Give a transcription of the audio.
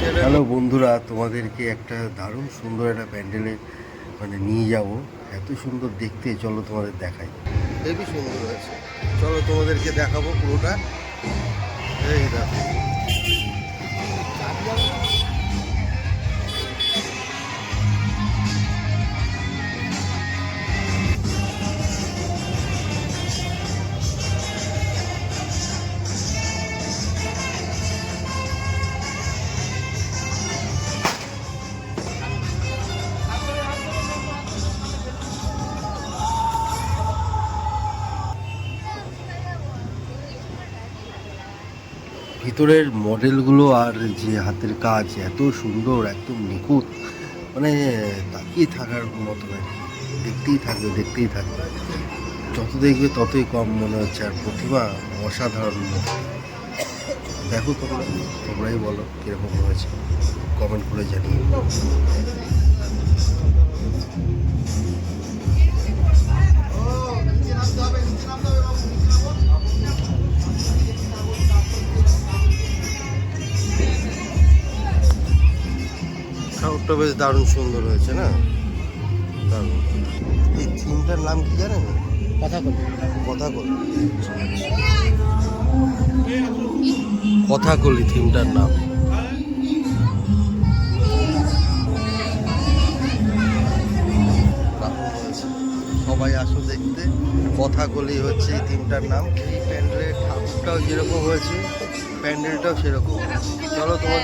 Hello বন্ধুরা, তোমাদেরকে একটা দারুণ সুন্দর একটা প্যান্ডেলে মানে নিয়ে যাব। এত সুন্দর দেখতে, চলো তোমাদের দেখাই। হেবি সুন্দর হয়েছে। চলো তোমাদেরকে দেখাবো পুরোটা। এই দেখো। ভিতরের মডেলগুলো আর যে হাতের কাজ এত সুন্দর, একদম নিখুঁত মানে তাকিয়ে থাকার মতো আর কি দেখতেই থাকবে দেখতেই থাকবে। যত দেখবে ততই কম মনে হচ্ছে, আর প্রতিভা অসাধারণ। দেখো তোমরা, তোমরাই বলো কীরকম হয়েছে। কমেন্ট করে জানিয়ে ঠাকুরটা বেশ দারুণ সুন্দর হয়েছে না? দারুণ। এই থিমটার নাম কি জানেন? কথা বলি কথা কলি কথা কলি থিমটার নাম। সবাই আসো দেখতে। কথা কলি হচ্ছে এই থিমটার নাম। এই প্যান্ডেলের ঠাকুরটাও যেরকম হয়েছে প্যান্ডেলটাও সেরকম চলো তোমাদের